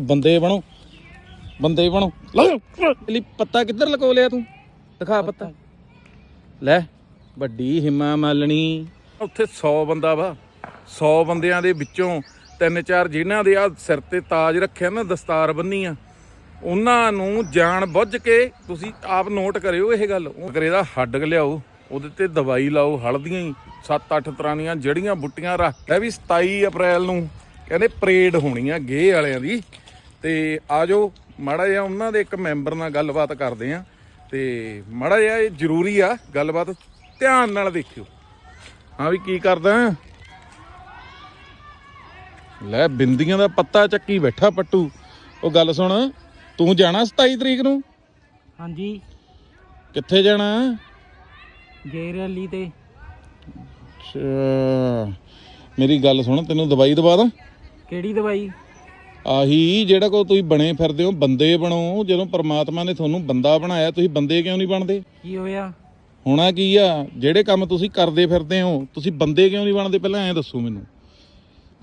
ਬੰਦੇ ਬਣੋ ਬੰਦੇ ਬਣੋ। ਲਈ ਪੱਤਾ ਕਿੱਧਰ ਲਕੋ ਲਿਆ ਤੂੰ? ਦਿਖਾ ਪੱਤਾ। ਲੈ, ਵੱਡੀ ਹਿੰਮਾ ਮਾਲਣੀ। ਉੱਥੇ 100 ਬੰਦਾ ਵਾ। 100 ਬੰਦਿਆਂ ਦੇ ਵਿੱਚੋਂ ਤਿੰਨ ਚਾਰ ਜਿਨ੍ਹਾਂ ਦੇ ਆ ਸਿਰ ਤੇ ਤਾਜ ਰੱਖਿਆ ਨਾ, ਦਸਤਾਰ ਬੰਨੀ ਆ। ਉਹਨਾਂ ਨੂੰ ਜਾਣ ਬੁੱਝ ਕੇ ਤੁਸੀਂ ਆਪ ਨੋਟ ਕਰਿਓ ਇਹ ਗੱਲ। ਉਹ ਕਰੇ ਹੱਡ ਲਿਆਓ, ਉਹਦੇ ਤੇ ਦਵਾਈ ਲਾਓ, ਹਲਦੀਆਂ ਹੀ। 7-8 ਤਰ੍ਹਾਂ ਦੀਆਂ ਜੜੀਆਂ ਬੁੱਟੀਆਂ ਰੱਖ ਲੈ ਵੀ 27 ਅਪ੍ਰੈਲ ਨੂੰ। ਕਹਿੰਦੇ ਪਰੇਡ ਹੋਣੀ ਆ ਗੇ ਵਾਲਿਆਂ ਦੀ। ਤੇ ਆਜੋ ਮਾੜਾ ਜਿਹਾ ਉਹਨਾਂ ਦੇ ਇੱਕ ਮੈਂਬਰ ਨਾਲ ਗੱਲਬਾਤ ਕਰਦੇ ਆ। ਤੇ ਮਾੜਾ ਜਿਹਾ ਇਹ ਜ਼ਰੂਰੀ ਆ ਗੱਲਬਾਤ ਧਿਆਨ ਨਾਲ ਦੇਖਿਓ। ਹਾਂ ਵੀ ਕੀ ਕਰਦਾ ਲੈ ਬਿੰਦੀਆਂ ਦਾ ਪੱਤਾ ਚੱਕੀ ਬੈਠਾ ਪੱਟੂ। ਉਹ ਗੱਲ ਸੁਣ ਤੂੰ ਜਾਣਾ 27 ਤਰੀਕ ਨੂੰ? ਹਾਂਜੀ। ਕਿੱਥੇ ਜਾਣਾ? ਗੇ ਰੈਲੀ ਤੇ। ਅੱਛਾ। ਮੇਰੀ ਗੱਲ ਸੁਣ ਤੈਨੂੰ ਦਵਾਈ ਦਵਾ ਦਾਂ? ਕਿਹੜੀ ਦਵਾਈ? ਆਹੀ ਜਿਹੜਾ ਕੋ ਤੁਸੀਂ ਬਣੇ ਫਿਰਦੇ ਹੋ ਬੰਦੇ ਬਣੋ। ਜਦੋਂ ਪ੍ਰਮਾਤਮਾ ਨੇ ਤੁਹਾਨੂੰ ਬੰਦਾ ਬਣਾਇਆ ਤੁਸੀਂ ਬੰਦੇ ਕਿਉਂ ਨਹੀਂ ਬਣਦੇ? ਕੀ ਹੋਇਆ? ਹੋਣਾ ਕੀ ਆ? ਜਿਹੜੇ ਕੰਮ ਤੁਸੀਂ ਕਰਦੇ ਫਿਰਦੇ ਹੋ ਤੁਸੀਂ ਬੰਦੇ ਕਿਉਂ ਨਹੀਂ ਬਣਦੇ? ਪਹਿਲਾਂ ਐਂ ਦੱਸੋ ਮੈਨੂੰ।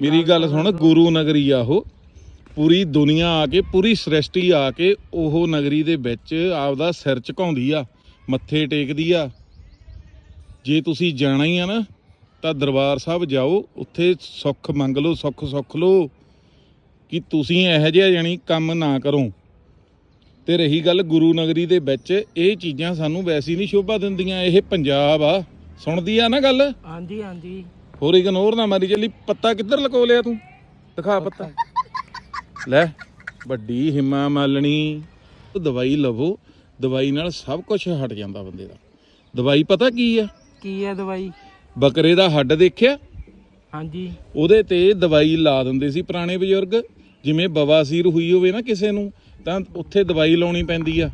ਮੇਰੀ ਗੱਲ ਸੁਣ ਗੁਰੂ ਨਗਰੀ ਆ ਉਹ। ਪੂਰੀ ਦੁਨੀਆ ਆ ਕੇ ਪੂਰੀ ਸ੍ਰਿਸ਼ਟੀ ਆ ਕੇ ਉਹ ਨਗਰੀ ਦੇ ਵਿੱਚ ਆਪਦਾ ਸਿਰ ਝੁਕਾਉਂਦੀ ਆ ਮੱਥੇ ਟੇਕਦੀ ਆ। ਜੇ ਤੁਸੀਂ ਜਾਣਾ ਹੀ ਆ ਨਾ ਤਾਂ ਦਰਬਾਰ ਸਾਹਿਬ ਜਾਓ ਉੱਥੇ ਸੁੱਖ ਮੰਗ ਲਓ ਸੁੱਖ ਸੁੱਖ ਲਓ। ਕਿ ਤੁਸੀਂ ਇਹੋ ਜਿਹਾ ਜਾਨੀ ਕੰਮ ਨਾ ਕਰੋ। ਤੇ ਰਹੀ ਗੱਲ ਗੁਰੂ ਨਗਰੀ ਦੇ ਵਿੱਚ ਇਹ ਚੀਜ਼ਾਂ ਸਾਨੂੰ ਵੈਸੇ ਨਹੀਂ ਸ਼ੋਭਾ ਦਿੰਦੀਆਂ ਇਹ ਪੰਜਾਬ ਆ। ਸੁਣਦੀ ਆ ਨਾ ਗੱਲ? ਹਾਂਜੀ ਹਾਂਜੀ। ਹੋਰ ਇਗਨੋਰ ਨਾ ਮਾਰੀ ਚੱਲੀ ਪੱਤਾ ਕਿੱਧਰ ਲਕੋ ਲਿਆ ਤੂੰ? ਦਿਖਾ ਪੱਤਾ। ਲੈ ਵੱਡੀ ਹਿੰਮਾ ਮਾਲਣੀ ਦਵਾਈ ਲਵੋ ਦਵਾਈ ਨਾਲ ਸਭ ਕੁਝ ਹਟ ਜਾਂਦਾ ਬੰਦੇ ਦਾ। ਦਵਾਈ ਪਤਾ ਕੀ ਆ? ਕੀ ਹੈ ਦਵਾਈ? ਬੱਕਰੇ ਦਾ ਹੱਡ ਦੇਖਿਆ? ਹਾਂਜੀ। ਉਹਦੇ ਤੇ ਦਵਾਈ ਲਾ ਦਿੰਦੇ ਸੀ ਪੁਰਾਣੇ ਬਜ਼ੁਰਗ। ਜਿਵੇਂ ਬਵਾਸੀਰ ਹੋਈ ਹੋਵੇ ਨਾ ਕਿਸੇ ਨੂੰ ਤਾਂ ਉੱਥੇ ਦਵਾਈ ਲਾਉਣੀ ਪੈਂਦੀ ਆ।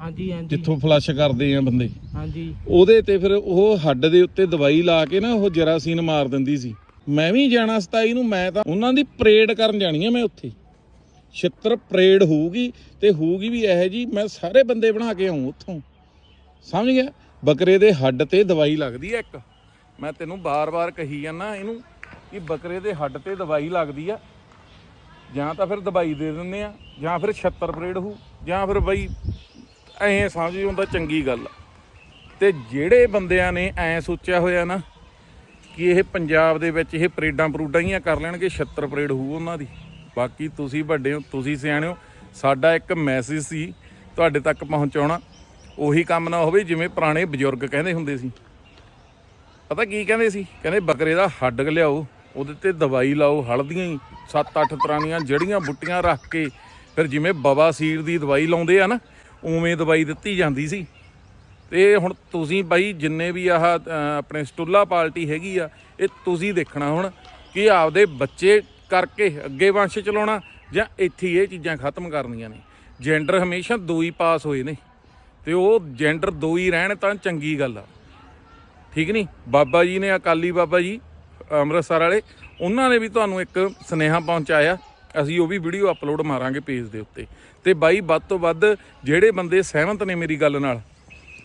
ਹਾਂਜੀ ਹਾਂਜੀ। ਜਿੱਥੋਂ ਫਲਸ਼ ਕਰਦੇ ਆ ਬੰਦੇ। ਹਾਂਜੀ। ਉਹਦੇ ਤੇ ਫਿਰ ਉਹ ਹੱਡ ਦੇ ਉੱਤੇ ਦਵਾਈ ਲਾ ਕੇ ਨਾ ਉਹ ਜਰਾਸੀਨ ਮਾਰ ਦਿੰਦੀ ਸੀ। ਮੈਂ ਵੀ ਜਾਣਾ 27 ਨੂੰ ਮੈਂ ਤਾਂ ਉਹਨਾਂ ਦੀ ਪਰੇਡ ਕਰਨ ਜਾਣੀ ਆ ਮੈਂ ਉੱਥੇ। ਛਿੱਤਰ ਪਰੇਡ ਹੋਊਗੀ ਤੇ ਹੋਊਗੀ ਵੀ ਇਹੋ ਜੀ ਮੈਂ ਸਾਰੇ ਬੰਦੇ ਬਣਾ ਕੇ ਆਉਂ ਉੱਥੋਂ। ਸਮਝ ਗਿਆ? ਬੱਕਰੇ ਦੇ ਹੱਡ ਤੇ ਦਵਾਈ ਲੱਗਦੀ ਆ ਇੱਕ। ਮੈਂ ਤੈਨੂੰ ਬਾਰ-ਬਾਰ ਕਹੀ ਜਾਂਦਾ ਇਹਨੂੰ ਕਿ ਬੱਕਰੇ ਦੇ ਹੱਡ ਤੇ ਦਵਾਈ ਲੱਗਦੀ ਆ। ਜਾਂ ਤਾਂ ਫਿਰ ਦਵਾਈ ਦੇ ਦਿੰਦੇ ਆ, ਜਾਂ ਫਿਰ ਛਿੱਤਰ ਪਰੇਡ ਹੋਊ, ਜਾਂ ਫਿਰ ਬਈ ਐਂ ਸਮਝ ਹੁੰਦਾ ਚੰਗੀ ਗੱਲ ਆ। ਤੇ ਜਿਹੜੇ ਬੰਦਿਆਂ ਨੇ ਐ ਸੋਚਿਆ ਹੋਇਆ ਨਾ ਕਿ ਇਹ ਪੰਜਾਬ ਦੇ ਵਿੱਚ ਇਹ ਪਰੇਡਾਂ ਪਰੂਡਾਂ ਹੀ ਕਰ ਲੈਣਗੇ 76 ਪਰੇਡ ਹੋਊ ਉਹਨਾਂ ਦੀ। ਬਾਕੀ ਤੁਸੀਂ ਵੱਡੇ ਹੋ, ਤੁਸੀਂ ਸਿਆਣੇ ਹੋ, ਸਾਡਾ ਇੱਕ ਮੈਸੇਜ ਸੀ, ਤੁਹਾਡੇ ਤੱਕ ਪਹੁੰਚਾਉਣਾ। ਉਹੀ ਕੰਮ ਨਾ ਹੋਵੇ ਜਿਵੇਂ ਪੁਰਾਣੇ ਬਜ਼ੁਰਗ ਕਹਿੰਦੇ ਹੁੰਦੇ ਸੀ। ਪਤਾ ਕੀ ਕਹਿੰਦੇ ਸੀ? ਕਹਿੰਦੇ ਬੱਕਰੇ ਦਾ ਹੱਡ ਲਿਆਓ, ਉਹਦੇ ਤੇ ਦਵਾਈ ਲਾਓ, ਹਲਦੀਆਂ ਹੀ। 7-8 ਤਰ੍ਹਾਂ ਦੀਆਂ ਜੜੀਆਂ ਬੁੱਟੀਆਂ ਰੱਖ ਕੇ ਫਿਰ ਜਿਵੇਂ ਬਵਾਸੀਰ ਦੀ ਦਵਾਈ ਲਾਉਂਦੇ ਆ ਨਾ, ਉਵੇਂ ਦਵਾਈ ਦਿੱਤੀ ਜਾਂਦੀ ਸੀ। ਤੇ ਹੁਣ ਤੁਸੀਂ ਬਾਈ ਜਿੰਨੇ ਵੀ ਆਹ ਆਪਣੇ ਸਟੁੱਲਾ ਪਾਰਟੀ ਹੈਗੀ ਆ, ਇਹ ਤੁਸੀਂ ਦੇਖਣਾ ਹੁਣ ਕਿ ਆਪਦੇ ਬੱਚੇ ਕਰਕੇ ਅੱਗੇ ਵੰਸ਼ ਚਲਾਉਣਾ ਜਾਂ ਇੱਥੇ ਇਹ ਚੀਜ਼ਾਂ ਖਤਮ ਕਰਨੀਆਂ ਨੇ। ਜੈਂਡਰ ਹਮੇਸ਼ਾ ਦੋ ਹੀ ਪਾਸ ਹੋਏ ਨੇ ਤੇ ਉਹ ਜੈਂਡਰ ਦੋ ਹੀ ਰਹਿਣ ਤਾਂ ਚੰਗੀ ਗੱਲ ਆ। ਠੀਕ ਨਹੀਂ ਬਾਬਾ ਜੀ ਨੇ, ਅਕਾਲੀ ਬਾਬਾ ਜੀ ਅੰਮ੍ਰਿਤਸਰ ਵਾਲੇ, ਉਹਨਾਂ ਨੇ ਵੀ ਤੁਹਾਨੂੰ ਇੱਕ ਸਨੇਹਾ ਪਹੁੰਚਾਇਆ। ਅਸੀਂ ਉਹ ਵੀ ਵੀਡੀਓ ਅਪਲੋਡ ਮਾਰਾਂਗੇ ਪੇਜ ਦੇ ਉੱਤੇ। ਤੇ ਬਾਈ, ਵੱਧ ਤੋਂ ਵੱਧ ਜਿਹੜੇ ਬੰਦੇ ਸਹਿਮਤ ਨੇ ਮੇਰੀ ਗੱਲ ਨਾਲ,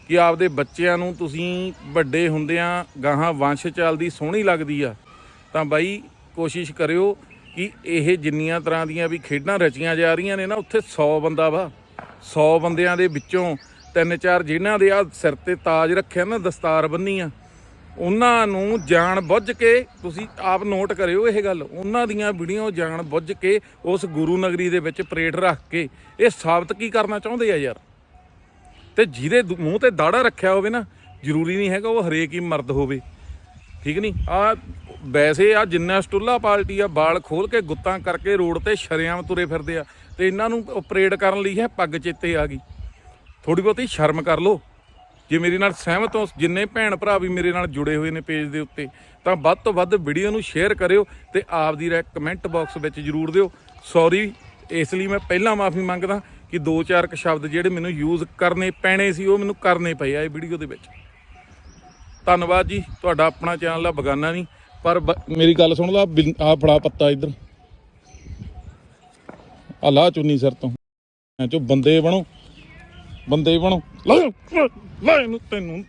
ਕਿ ਆਪਦੇ ਬੱਚਿਆਂ ਨੂੰ ਤੁਸੀਂ ਵੱਡੇ ਹੁੰਦਿਆਂ ਗਾਹਾਂ ਵੰਸ਼ ਚੱਲਦੀ ਸੋਹਣੀ ਲੱਗਦੀ ਆ, ਤਾਂ ਬਾਈ ਕੋਸ਼ਿਸ਼ ਕਰਿਓ ਕਿ ਇਹ ਜਿੰਨੀਆਂ ਤਰ੍ਹਾਂ ਦੀਆਂ ਵੀ ਖੇਡਾਂ ਰਚੀਆਂ ਜਾ ਰਹੀਆਂ ਨੇ ਨਾ, ਉੱਥੇ 100 ਬੰਦਾ ਵਾ। 100 ਬੰਦਿਆਂ ਦੇ ਵਿੱਚੋਂ ਤਿੰਨ ਚਾਰ ਜਿਨ੍ਹਾਂ ਦੇ ਆ ਸਿਰ ਤੇ ਤਾਜ ਰੱਖਿਆ ਨਾ ਦਸਤਾਰ ਬੰਨੀ ਆ ਉਹਨਾਂ ਨੂੰ ਜਾਣ ਬੁੱਝ ਕੇ ਤੁਸੀਂ ਆਪ ਨੋਟ ਕਰਿਓ ਇਹ ਗੱਲ। ਉਹਨਾਂ ਦੀਆਂ ਵੀਡੀਓ ਜਾਣ ਬੁੱਝ ਕੇ ਉਸ ਗੁਰੂ ਨਗਰੀ ਦੇ ਵਿੱਚ ਪਰੇਡ ਰੱਖ ਕੇ ਇਹ ਸਾਬਤ ਕੀ ਕਰਨਾ ਚਾਹੁੰਦੇ ਆ ਯਾਰ? ਤੇ ਜਿਹਦੇ ਦੁ- ਮੂੰਹ ਤੇ ਦਾੜਾ ਰੱਖਿਆ ਹੋਵੇ ਨਾ, ਜ਼ਰੂਰੀ ਨਹੀਂ ਹੈਗਾ ਉਹ ਹਰੇਕ ਹੀ ਮਰਦ ਹੋਵੇ। ਠੀਕ ਨਹੀਂ? ਆ ਵੈਸੇ ਆ ਜਿੰਨਾ ਸਟੁੱਲਾ ਪਾਲਟੀ ਆ ਬਾਲ ਖੋਲ ਕੇ ਗੁੱਤਾਂ ਕਰਕੇ ਰੋਡ ਤੇ ਸ਼ਰੇਆਮ ਤੁਰੇ ਫਿਰਦੇ ਆ। ਤੇ ਇਹਨਾਂ ਨੂੰ ਪਰੇਡ ਕਰਨ ਲਈ ਹੈ ਪੱਗ ਚੇਤੇ ਆ ਗਈ। ਥੋੜੀ ਬਹੁਤੀ ਸ਼ਰਮ ਕਰ ਲਓ। ਜੇ ਮੇਰੇ ਨਾਲ ਸਹਿਮਤ ਹੋ, ਜਿੰਨੇ ਭੈਣ ਭਰਾ ਵੀ ਮੇਰੇ ਨਾਲ ਜੁੜੇ ਹੋਏ ਨੇ ਪੇਜ ਦੇ ਉੱਤੇ, ਤਾਂ ਵੱਧ ਤੋਂ ਵੱਧ ਵੀਡੀਓ ਨੂੰ ਸ਼ੇਅਰ ਕਰਿਓ ਤੇ ਆਪ ਦੀ ਰਾਏ ਕਮੈਂਟ ਬਾਕਸ ਵਿੱਚ ਜਰੂਰ ਦਿਓ। ਸੌਰੀ ਇਸ ਲਈ ਮੈਂ ਪਹਿਲਾਂ ਮਾਫੀ ਮੰਗਦਾ ਕਿ ਦੋ ਚਾਰ ਕ ਸ਼ਬਦ ਜਿਹੜੇ ਮੈਨੂੰ ਯੂਜ਼ ਕਰਨੇ ਪੈਣੇ ਸੀ, ਉਹ ਮੈਨੂੰ ਕਰਨੇ ਪਏ ਆ ਇਹ ਵੀਡੀਓ ਦੇ ਵਿੱਚ। ਧੰਨਵਾਦ ਜੀ, ਤੁਹਾਡਾ ਆਪਣਾ ਚੈਨਲ ਆ ਬਗਾਨਾ ਨਹੀਂ, ਪਰ ਬ- ਮੇਰੀ ਗੱਲ ਸੁਣ ਲਾ ਆ ਫੜਾ ਪੱਤਾ ਇੱਧਰ। ਆ ਲਾ ਚੁੰਨੀ ਸਿਰ ਤੋਂ। ਚੋ ਬੰਦੇ ਬਣੋ। ਬੰਦੇ ਹੀ ਬਣੋ। ਲੈ ਲੈ ਇਹਨੂੰ ਤੈਨੂੰ।